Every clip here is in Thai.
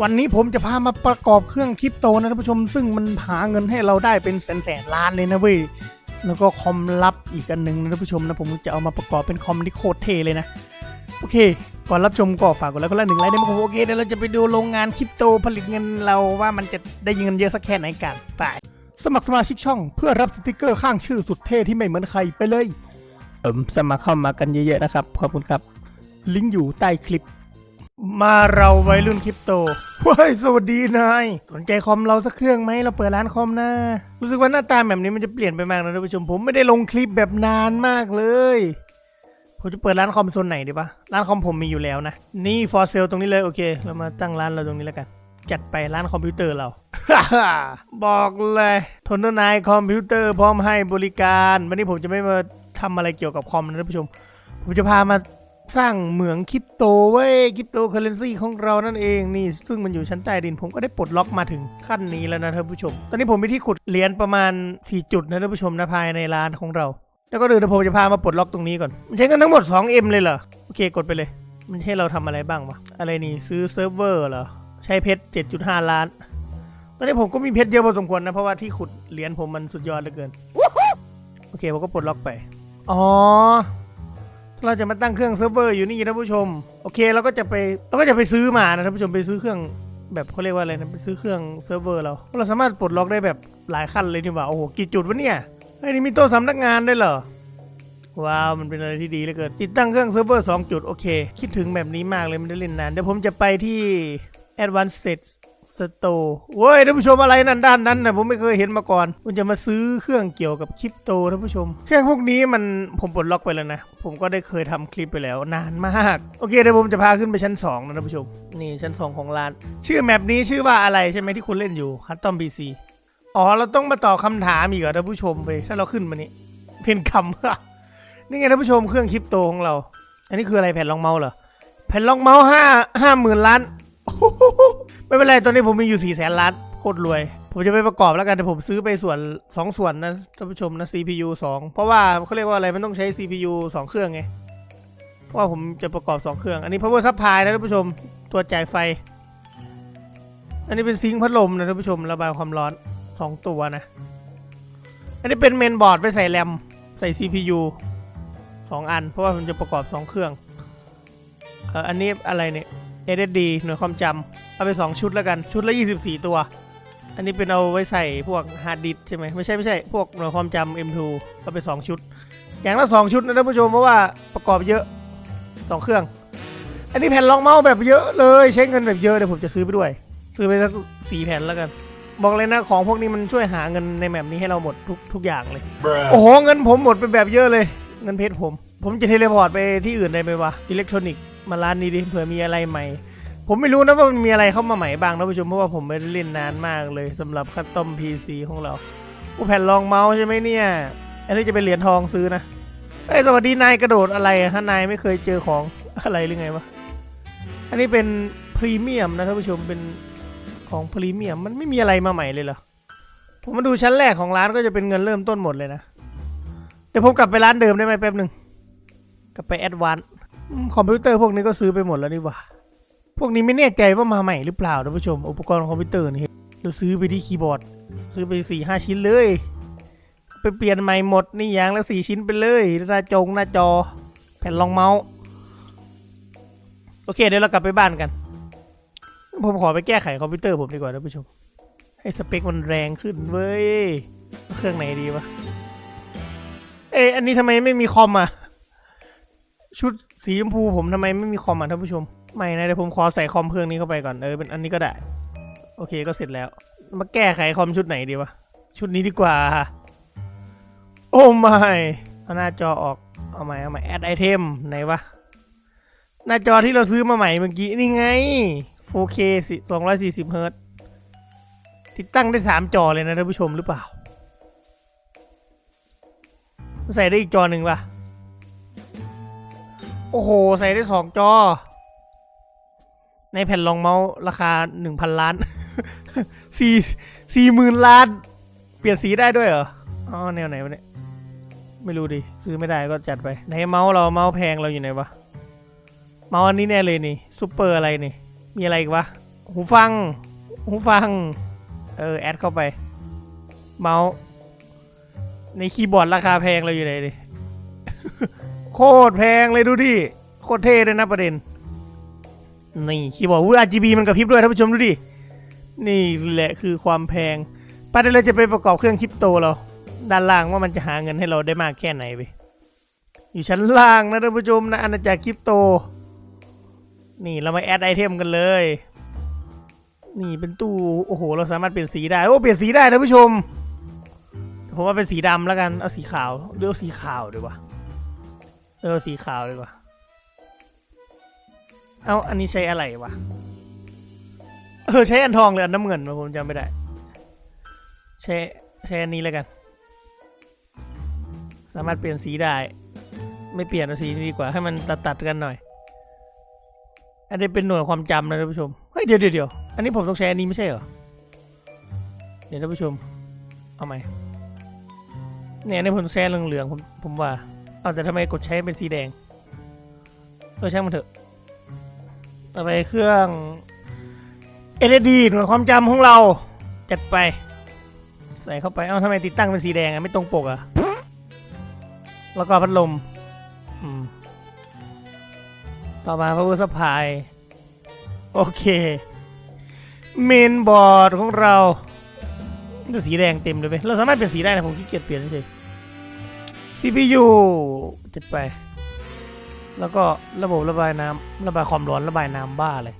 วันนี้ผมจะพามาประกอบเครื่องคริปโตนะท่านผู้ชม ซึ่งมันหาเงินให้เราได้เป็นแสนแสนล้านเลยนะเว้ยแล้วก็คอมลับอีกอันหนึ่งนะท่านผู้ชมนะผมจะเอามาประกอบเป็นคอมที่โคตรเท่เลยนะ โอเค ก่อนรับชมก็ฝากกดไลค์กดไลค์หนึ่งไลค์ได้ไหมครับโอเคเดี๋ยวเราจะไปดูโรงงานคริปโตผลิตเงินเราว่ามันจะได้เงินเยอะสักแค่ไหนกันไปสมัครสมาชิกช่องเพื่อรับสติกเกอร์ข้างชื่อสุดเท่ที่ไม่เหมือนใครไปเลยเอิมสมัครเข้ามากันเยอะๆนะครับขอบคุณครับ ลิงก์อยู่ใต้คลิป มาเราวัยรุ่นคริปโตเฮ้ยสวัสดีนาย สนใจคอมเราสักเครื่องไหม เราเปิดร้านคอมนะ รู้สึกว่าหน้าตาแบบนี้มันจะเปลี่ยนไปมากนะท่านผู้ชม ผมไม่ได้ลงคลิปแบบนานมากเลย ผมจะเปิดร้านคอมโซนไหนดีปะร้านคอมผมมีอยู่แล้วนะ นี่ for sale ตรงนี้เลยโอเค เรามาตั้งร้านเราตรงนี้แล้วกัน จัดไปร้านคอมพิวเตอร์เรา บอกเลยทนนายคอมพิวเตอร์พร้อมให้บริการ วันนี้ผมจะไม่มาทำอะไรเกี่ยวกับคอมนะท่านผู้ชม ผมจะพามา สร้างเหมืองคริปโตเว้ยคริปโตเคอเรนซีของเรานั่นเองนี่ ซึ่งมันอยู่ชั้นใต้ดิน ผมก็ได้ปลดล็อกมาถึงขั้นนี้แล้วนะท่านผู้ชม ตอนนี้ผมมีที่ขุดเหรียญประมาณ 4 จุดนะท่านผู้ชมนะภายในร้านของเรา แล้วก็เดี๋ยวผมจะพามาปลดล็อกตรงนี้ก่อน มันใช้เงินทั้งหมด 2M เลยเหรอ โอเคกดไปเลย มันให้เราทำอะไรบ้างวะอะไรนี่ซื้อเซิร์ฟเวอร์เหรอใช้เพชร 7.5 ล้าน ตอนนี้ผมก็มีเพชรเยอะพอสมควรนะเพราะว่าที่ขุดเหรียญผมมันสุดยอดเหลือเกิน โอเคผมก็ปลดล็อกไป อ๋อ เราจะมาตั้งเครื่องเซิร์ฟเวอร์อยู่นี่ท่านผู้ชม โอเคเราก็จะไปเราก็จะไปซื้อมานะท่านผู้ชมไปซื้อเครื่องแบบเขาเรียกว่าอะไรนะไปซื้อเครื่องเซิร์ฟเวอร์เราเราสามารถปลดล็อกได้แบบหลายขั้นเลยนี่หว่าโอ้โหกี่จุดวะเนี่ยเฮ้นี่มีโต๊ะสำนักงานด้วยเหรอว้าวมันเป็นอะไรที่ดีเหลือเกินติดตั้งเครื่องเซิร์ฟเวอร์2จุดโอเค คิดถึงแบบนี้มากเลยไม่ได้เล่นนานเดี๋ยวผมจะไปที่ Advanced Store เว้ยท่านผู้ชมอะไรนั่นด้านนั้นนะผมไม่เคยเห็นมาก่อนผมจะมาซื้อเครื่องเกี่ยวกับคริปโตท่านผู้ชม เครื่องพวกนี้มันผมปลดล็อกไปแล้วนะ ผมก็ได้เคยทำคลิปไปแล้วนานมาก โอเคเดี๋ยวผมจะพาขึ้นไปชั้น2นะท่านผู้ชม นี่ชั้น 2 ของร้าน ชื่อแมปนี้ชื่อว่าอะไรใช่ไหมที่คุณเล่นอยู่คัตตอมบีซีอ๋อเราต้องมาตอบคำถามอีกเหรอท่านผู้ชมเว้ยถ้าเราขึ้นมานี่เป็นคำนี่ไงท่านผู้ชมเครื่องคริปโตของเรา อันนี้คืออะไรแผ่นรองเมาส์เหรอแผ่นรองเมาส์ห้าห้าหมื่นล้าน ไม่เป็นไรตอนนี้ผมมีอยู่4ี่แสนล้านโคตรรวย ผมจะไปประกอบแล้วกันแต่ผมซื้อไปส่วน 2 ส่วนนะท่านผู้ชมนะ CPU 2 เพราะว่าเขาเรียกว่าอะไรมันต้องใช้ CPU 2 เครื่องไงเพราะว่าผมจะประกอบ 2 เครื่อง อันนี้ power supply นะท่านผู้ชม ตัวจ่ายไฟ อันนี้เป็นซิงค์พัดลมนะท่านผู้ชมระบายความร้อน 2 ตัวนะ อันนี้เป็นเมนบอร์ดไว้ใส่แรมใส่ CPU 2 อัน เพราะว่าผมจะประกอบ 2 เครื่อง เอออันนี้อะไรเนี่ย SSD หน่วยความจำเอาไป 2 ชุดแล้วกันชุดละ 24 ตัว อันนี้เป็นเอาไว้ใส่พวกฮาร์ดดิสก์ใช่ไหมไม่ใช่ไม่ใช่พวกหน่วยความจำ M2 เอาไป 2 ชุด อย่างละ 2 ชุดนะท่านผู้ชมเพราะว่าประกอบเยอะ 2 เครื่อง อันนี้แผ่นรองเมาส์แบบเยอะเลยใช้เงินแบบเยอะเดี๋ยวผมจะซื้อไปด้วย ซื้อไปสักสี่แผ่นแล้วกัน บอกเลยนะของพวกนี้มันช่วยหาเงินในแมปนี้ให้เราหมดทุกทุกอย่างเลย โอ้โหเงินผมหมดไปแบบเยอะเลยเงินเพชรผม ผมจะเทเลพอร์ตไปที่อื่นได้ไหมวะอิเล็กทรอนิกส์ มาร้านนี้ดิเผื่อมีอะไรใหม่ ผมไม่รู้นะว่ามันมีอะไรเข้ามาใหม่บ้างนะผู้ชมเพราะว่าผมไม่ได้เล่นนานมากเลยสำหรับคัตตอม PC ของเราผู้แผ่นรองเมาส์ใช่ไหมเนี่ย อันนี้จะเป็นเหรียญทองซื้อนะเอ้สวัสดีนายกระโดดอะไรอะฮะนายไม่เคยเจอของอะไรหรือไงวะอันนี้เป็นพรีเมียมนะท่านผู้ชมเป็นของพรีเมียมมันไม่มีอะไรมาใหม่เลยเหรอผมมาดูชั้นแรกของร้านก็จะเป็นเงินเริ่มต้นหมดเลยนะ เดี๋ยวผมกลับไปร้านเดิมได้ไหมแป๊บหนึ่งกลับไปแอดวานซ์ คอมพิวเตอร์พวกนี้ก็ซื้อไปหมดแล้วนี่ว่า พวกนี้ไม่แน่ใจว่ามาใหม่หรือเปล่าท่านผู้ชม อุปกรณ์คอมพิวเตอร์นี่เราซื้อไปที่คีย์บอร์ด ซื้อไปสี่ห้าชิ้นเลย ไปเปลี่ยนใหม่หมดนี่อย่างละสี่ชิ้นไปเลยหน้าจงหน้าจอ แผ่นรองเมาส์โอเคเดี๋ยวเรากลับไปบ้านกัน ผมขอไปแก้ไขคอมพิวเตอร์ผมดีกว่าท่านผู้ชม ให้สเปคมันแรงขึ้นเว้ยเครื่องไหนดีวะเอ้อันนี้ทำไมไม่มีคอมอะ ชุดสีชมพูผมทำไมไม่มีคอมอะท่านผู้ชม ไม่นะเดี๋ยวผมขอใส่คอมเครื่องนี้เข้าไปก่อนเออเป็นอันนี้ก็ได้ โอเคก็เสร็จแล้ว มาแก้ไขคอมชุดไหนดีวะ ชุดนี้ดีกว่า โอ้ไม่เอาหน้าจอออกเอาใหม่เอาใหม่แอดไอเทมไหนวะ หน้าจอที่เราซื้อมาใหม่เมื่อกี้นี่ไง 4K 240เฮิร์ตติดตั้งได้สามจอเลยนะท่านผู้ชมหรือเปล่า ใส่ได้อีกจอหนึ่งป่ะ โอ้โห ใส่ได้สองจอ ในแผ่นรองเมาส์ราคาหนึ่งพันล้านสี่สี่หมื่นล้าน เปลี่ยนสีได้ด้วยเหรอ อ๋อ แนวไหนวะเนี่ย ไม่รู้ดิ ซื้อไม่ได้ก็จัดไปในเมาส์เราเมาส์แพงเราอยู่ไหนวะ เมาส์อันนี้แน่เลยนี่ซูเปอร์อะไรนี่ มีอะไรอีกวะ หูฟัง หูฟัง เออ แอดเข้าไป เมาส์ ในคีย์บอร์ดราคาแพงเลยอยู่ไหนดิ โคตรแพงเลยดูดิ โคตรเท่เลยนะประเด็น นี่คีย์บอร์ดวู RGB มันกระพริบด้วยท่านผู้ชมดูดิ นี่แหละคือความแพงไปเดี๋ยวเราจะไปประกอบเครื่องคริปโตเรา ด้านล่างว่ามันจะหาเงินให้เราได้มากแค่ไหนไปอยู่ชั้นล่างนะท่านผู้ชมนะอาณาจักรคริปโต นี่เรามาแอดไอเทมกันเลย นี่เป็นตู้โอ้โห เราสามารถเปลี่ยนสีได้ โอ้เปลี่ยนสีได้ท่านผู้ชมผมว่าเป็นสีดำแล้วกัน เอาสีขาวหรือเอาสีขาวดีกว่า เออเอาสีขาวดีกว่าเอาอันนี้ใช้อะไรวะ เออใช้อันทองหรืออันน้ำเงินวะผมจำไม่ได้ ใช้ใช้อันนี้แล้วกัน สามารถเปลี่ยนสีได้ ไม่เปลี่ยนเอาสีนี้ดีกว่าให้มันตัดตัดๆกันหน่อย อันนี้เป็นหน่วยความจำนะท่านผู้ชม เฮ้ยเดี๋ยวเดี๋ยวเดี๋ยวอันนี้ผมต้องใช้อันนี้ไม่ใช่เหรอ เดี๋ยวท่านผู้ชม เอาไหมเนี่ยอันนี้ผมแช้เหลืองๆผมผมว่า เอาแต่ทำไมกดใช้เป็นสีแดงเออช่างมันเถอะต่อไปเครื่อง SSD หน่วยความจำของเรา จัดไป ใส่เข้าไป เอ้าทำไมติดตั้งเป็นสีแดงอะไม่ตรงปกอะแล้วก็พัดลมต่อมา power supply โอเคเมนบอร์ดของเราจะสีแดงเต็มเลยเว้ยเราสามารถเปลี่ยนสีได้นะผมขี้เกียจเปลี่ยนเฉย CPU จัดไป แล้วก็ระบบระบายน้ำระบายความร้อนระบายน้ำบ้าเลย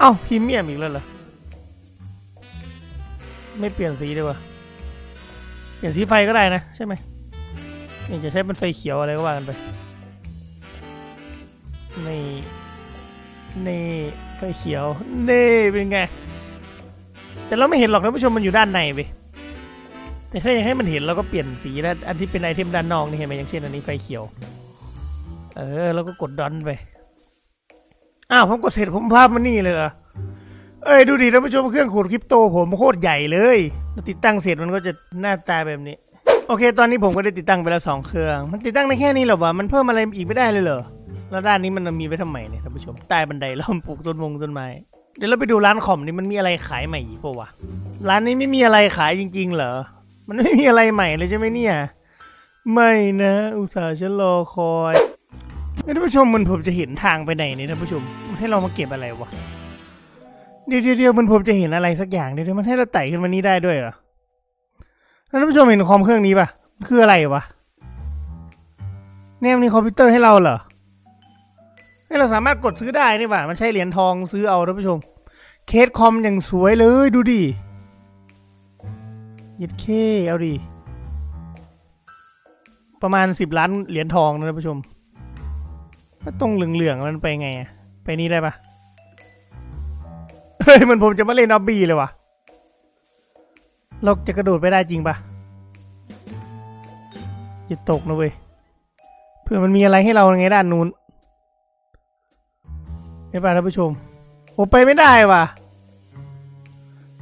เอ้าพรีเมียมอีกแล้วเหรอ ไม่เปลี่ยนสีดีกว่า เปลี่ยนสีไฟก็ได้นะ ใช่ไหมนี่จะใช้เป็นไฟเขียวอะไรก็ว่ากันไป นี่ นี่ไฟเขียว นี่เป็นไง แต่เราไม่เห็นหรอกท่านผู้ชมมันอยู่ด้านในไป ถ้าอยากให้มันเห็นเราก็เปลี่ยนสีแล้วอันที่เป็นไอเทมด้านนอกนี่เห็นไหมอย่างเช่นอันนี้ไฟเขียว เออแล้วก็กดดอนไป อ้าวผมกดเสร็จผมภาพมันนี่เลยเหรอ เอ้ยดูดิท่านผู้ชมเครื่องขูดคริปโตผมโคตรใหญ่เลยติดตั้งเสร็จมันก็จะหน้าตาแบบนี้ โอเค ตอนนี้ผมก็ได้ติดตั้งไปแล้วสองเครื่อง มันติดตั้งได้แค่นี้เหรอวะมันเพิ่มอะไรอีกไม่ได้เลยเหรอแล้วด้านนี้มันมีไว้ทำไมเนี่ยท่านผู้ชมใต้บันไดเราปลูกต้นมงต้นไม้เดี๋ยวเราไปดูร้านคอมนี่มันมีอะไรขายใหม่อีกปะวะร้านนี้ไม่มีอะไรขายจริงๆเหรอ มันไม่มีอะไรใหม่เลยใช่ไหมเนี่ย ไม่นะ อุตส่าห์ฉันรอคอยท่านผู้ชมมันผมจะเห็นทางไปไหนเนี่ยท่านผู้ชม ให้เรามาเก็บอะไรวะ เดี๋ยวเดี๋ยวเดี๋ยวมันผมจะเห็นอะไรสักอย่างเดี๋ยวเดี๋ยวมันให้เราไต่ขึ้นมานี้ได้ด้วยเหรอท่านผู้ชมเห็นคอมเครื่องนี้ปะมันคืออะไรวะเนี่ยมันมีคอมพิวเตอร์ให้เราเหรอให้เราสามารถกดซื้อได้นี่ว่ามันใช้เหรียญทองซื้อเอาท่านผู้ชม เคสคอมอย่างสวยเลยดูดิ ยัดเคเอาดิ ประมาณสิบล้านเหรียญทองนะท่านผู้ชมแล้วตรงเหลืองๆมันไปไงอะไปนี่ได้ปะเฮ้ยมันผมจะมาเล่นออบบี้เลยวะเราจะกระโดดไปได้จริงปะอย่าตกนะเว้ยเผื่อมันมีอะไรให้เราไงด้านนู้นเห็นป่ะท่านผู้ชม โอ้ไปไม่ได้ว่ะ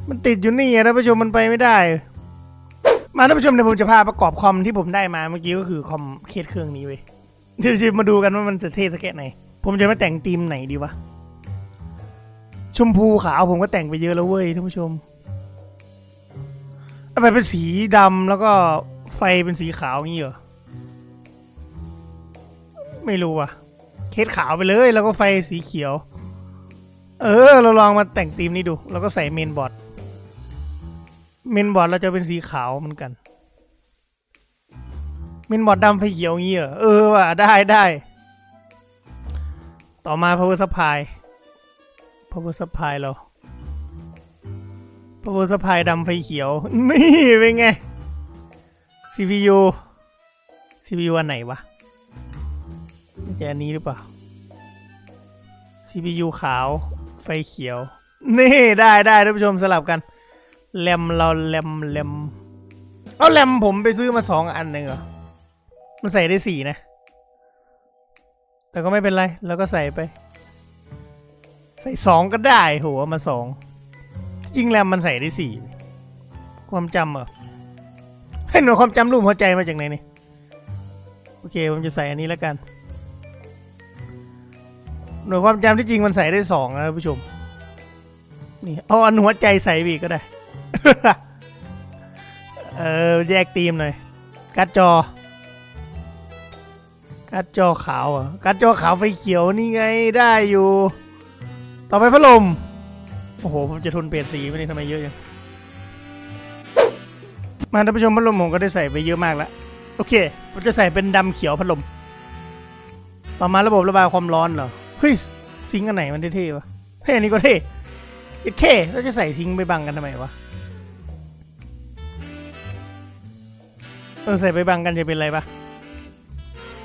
มันติดอยู่นี่อะท่านผู้ชมมันไปไม่ได้ มาท่านผู้ชมเดี๋ยวผมจะพาประกอบคอมที่ผมได้มาเมื่อกี้ก็คือคอมเคสเครื่องนี้เว้ยเดี๋ยวจะมาดูกันว่ามันจะเท่สักแค่ไหน ผมจะมาแต่งธีมไหนดีวะ ชมพูขาวผมก็แต่งไปเยอะแล้วเว้ยท่านผู้ชมเอาไปเป็นสีดำแล้วก็ไฟเป็นสีขาวงี้เหรอ ไม่รู้อะ เคสขาวไปเลยแล้วก็ไฟสีเขียว เออ เราลองมาแต่งธีมนี้ดู แล้วก็ใส่เมนบอร์ด เมนบอร์ดเราจะเป็นสีขาวเหมือนกัน เมนบอร์ดดำไฟเขียวงี้เหรอเออว่ะได้ได้ ต่อมา power supply power supply เรา power supply ดำไฟเขียว นี่เป็นไง CPU CPU อันไหนวะจะอันนี้หรือเปล่า CPU ขาวไฟเขียว นี่ได้ได้ท่านผู้ชมสลับกัน แรมเราแรมแรมเอาแรมผมไปซื้อมาสองอันหนึ่งเหรอ มันใส่ได้สี่นะ แต่ก็ไม่เป็นไร แล้วก็ใส่ไป ใส่สองก็ได้โหเอามาสองจริงแรมมันใส่ได้สี่ความจำเหรอให้หน่วยความจำรูปหัวใจมาจากไหนนี่โอเคผมจะใส่อันนี้แล้วกัน หน่วยความจำที่จริงมันใส่ได้สองนะผู้ชมนี่เอาอันหัวใจใส่อีกก็ได้ เออแยกธีมหน่อยการ์ดจอการ์ดจอขาวอะการ์ดจอขาวไฟเขียวนี่ไงได้อยู่ ต่อไปพัดลม โอ้โหผมจะทนเปลี่ยนสีไม่ได้ทำไมเยอะจังมาท่านผู้ชมพัดลมผมก็ได้ใส่ไปเยอะมากแล้ว โอเคผมจะใส่เป็นดำเขียวพัดลม ต่อมาระบบระบายความร้อนเหรอ เฮ้ยซิงค์อันไหนมันเท่ๆวะเฮ้ยอันนี้ก็เท่เอ็ดเคแล้วจะใส่ซิงค์ไปบังกันทำไมวะ เออใส่ไปบังกันจะเป็นไรปะ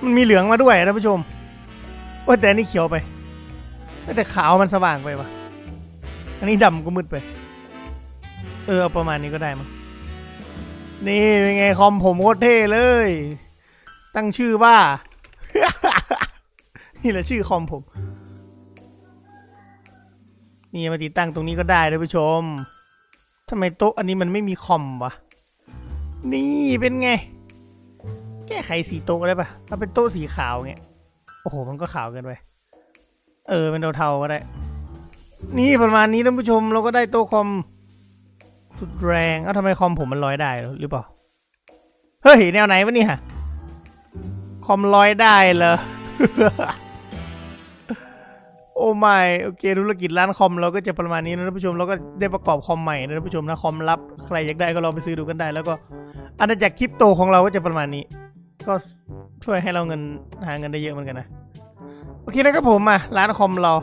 มันมีเหลืองมาด้วยท่านผู้ชมว่าแต่นนี้เขียวไป แต่ขาวมันสว่างไปวะอันนี้ดำก็มืดไป เออเอาประมาณนี้ก็ได้มั้งนี่เป็นไงคอมผมโคตรเท่เลย ตั้งชื่อว่า นี่แหละชื่อคอมผม นี่มาติดตั้งตรงนี้ก็ได้ท่านผู้ชมทำไมโต๊ะอันนี้มันไม่มีคอมวะ นี่เป็นไง แก้ไขสีโต๊ะได้ปะถ้าเป็นโต๊ะสีขาวเงี้ย โอ้โห มันก็ขาวเกินไป เออ เป็นเทาๆก็ได้ นี่ประมาณนี้ท่านผู้ชมเราก็ได้โต๊ะคอม สุดแรง เอ้าทำไมคอมผมมันลอยได้หรือเปล่า เฮ้ย แนวไหนวะเนี่ย คอมลอยได้เหรอ อ้ไม่โอเคธุรกิจร้านคอมเราก็จะประมาณนี้นะท่านผู้ชมเราก็ได้ประกอบคอมใหม่นะท่านผู้ชมนะคอมลับใครอยากได้ก็ลองไปซื้อดูกันได้ แล้วก็อาณาจักรคริปโตของเราก็จะประมาณนี้ ก็ช่วยให้เราเงินหาเงินได้เยอะเหมือนกันนะโอเคนะครับผมอะร้านคอมเรา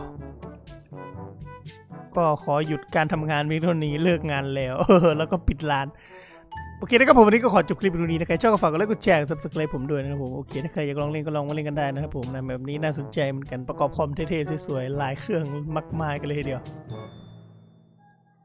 ก็ขอหยุดการทำงานเพียงเท่านี้เลิกงานแล้วแล้วก็ปิดร้าน โอเคนะครับผมวันนี้ก็ขอจบคลิปตรงนี้นะครับชอบก็ฝากกดไลค์กดแชร์กด subscribe ผมด้วยนะครับผมโอเคถ้าใครอยากลองเล่นก็ลองมาเล่นกันได้นะครับผมนะแบบนี้น่าสนใจเหมือนกันประกอบคอมเท่ๆสวยๆหลายเครื่องมากมายกันเลยทีเดียว